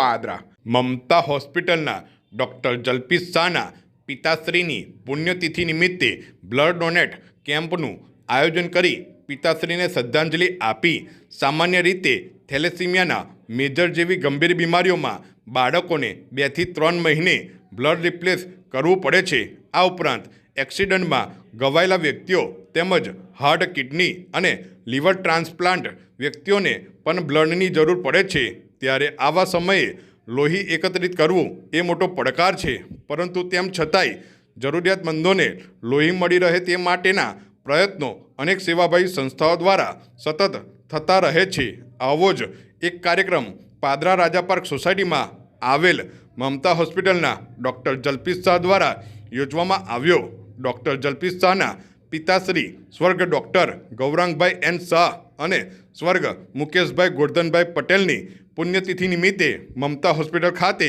પાદરા મમતા હોસ્પિટલના ડૉક્ટર જલ્પીસ શાહના પિતાશ્રીની પુણ્યતિથિ નિમિત્તે બ્લડ ડોનેટ કેમ્પનું આયોજન કરી પિતાશ્રીને શ્રદ્ધાંજલિ આપી. સામાન્ય રીતે થેલેસીમિયાના મેજર જેવી ગંભીર બીમારીઓમાં બાળકોને બેથી ત્રણ મહિને બ્લડ રિપ્લેસ કરવું પડે છે. આ ઉપરાંત એક્સિડન્ટમાં ગવાયેલા વ્યક્તિઓ તેમજ હાર્ટ, કિડની અને લીવર ટ્રાન્સપ્લાન્ટ વ્યક્તિઓને પણ બ્લડની જરૂર પડે છે. ત્યારે આવા સમયે લોહી એકત્રિત કરવું એ મોટો પડકાર છે. પરંતુ તેમ છતાંય જરૂરિયાતમંદોને લોહી મળી રહે તે માટેના પ્રયત્નો અનેક સેવાભાવી સંસ્થાઓ દ્વારા સતત થતા રહે છે. આવો જ એક કાર્યક્રમ પાદરા રાજા પાર્ક સોસાયટીમાં આવેલ મમતા હોસ્પિટલના ડૉક્ટર જલ્પીસ શાહ દ્વારા યોજવામાં આવ્યો. ડૉક્ટર જલ્પીસ શાહના પિતાશ્રી સ્વર્ગ ડૉક્ટર ગૌરાંગભાઈ એન શાહ અને સ્વર્ગ મુકેશભાઈ ગોરધનભાઈ પટેલની પુણ્યતિથિ નિમિત્તે મમતા હોસ્પિટલ ખાતે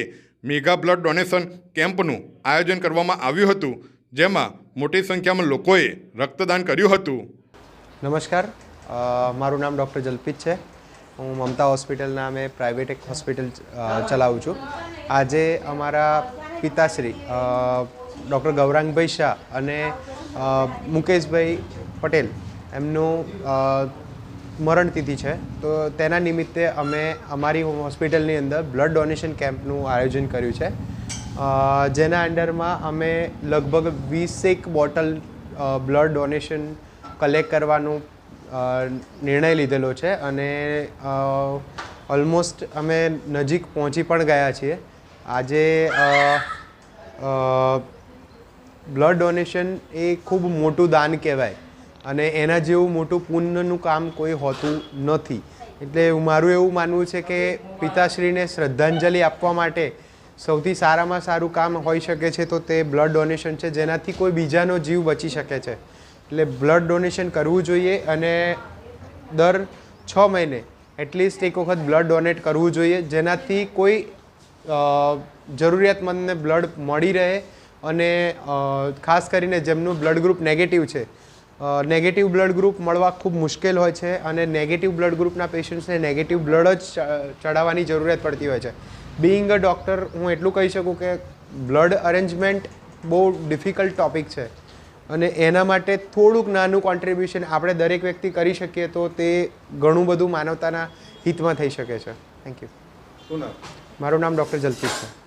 મેગા બ્લડ ડોનેશન કેમ્પનું આયોજન કરવામાં આવ્યું હતું, જેમાં મોટી સંખ્યામાં લોકોએ રક્તદાન કર્યું હતું. નમસ્કાર. મારું નામ ડૉક્ટર જલ્પિત છે. હું મમતા હોસ્પિટલ નામે પ્રાઇવેટ એક હોસ્પિટલ ચલાવું છું. આજે અમારા પિતાશ્રી ડૉક્ટર ગૌરાંગભાઈ શાહ અને મુકેશભાઈ પટેલ એમનું મરણતિથિ છે. તો તેના નિમિત્તે અમે અમારી હોસ્પિટલની અંદર બ્લડ ડોનેશન કેમ્પનું આયોજન કર્યું છે. જેના અંડરમાં અમે લગભગ વીસેક બોટલ બ્લડ ડોનેશન કલેક્ટ કરવાનું નિર્ણય લીધેલો છે અને ઓલમોસ્ટ અમે નજીક પહોંચી પણ ગયા છીએ. આજે બ્લડ ડોનેશન એ ખૂબ મોટું દાન કહેવાય. અને એના જેવું મોટું પુણ્યનું કામ કોઈ હોતું નથી. એટલે મારું એવું માનવું છે કે પિતાશ્રીને શ્રદ્ધાંજલિ આપવા માટે સૌથી સારામાં સારું કામ હોઈ શકે છે તો તે બ્લડ ડોનેશન છે, જેનાથી કોઈ બીજાનો જીવ બચી શકે છે. એટલે બ્લડ ડોનેશન કરવું જોઈએ અને દર છ મહિને એટલીસ્ટ એક વખત બ્લડ ડોનેટ કરવું જોઈએ, જેનાથી કોઈ જરૂરિયાતમંદને બ્લડ મળી રહે અને ખાસ કરીને જેમનું બ્લડ ગ્રુપ નેગેટિવ છે નેગેટિવ બ્લડ ગ્રુપ મળવા ખૂબ મુશ્કેલ હોય છે અને નેગેટિવ બ્લડ ગ્રુપના પેશન્ટ્સને નેગેટિવ બ્લડ જ ચડાવવાની જરૂરિયાત પડતી હોય છે. બિઈંગ અ ડૉક્ટર હું એટલું કહી શકું કે બ્લડ અરેન્જમેન્ટ બહુ ડિફિકલ્ટ ટોપિક છે. અને એના માટે થોડુંક નાનું કોન્ટ્રીબ્યુશન આપણે દરેક વ્યક્તિ કરી શકીએ તો તે ઘણું બધું માનવતાના હિતમાં થઈ શકે છે. થેન્ક યુ મારું નામ ડૉક્ટર જલ્પીત છે.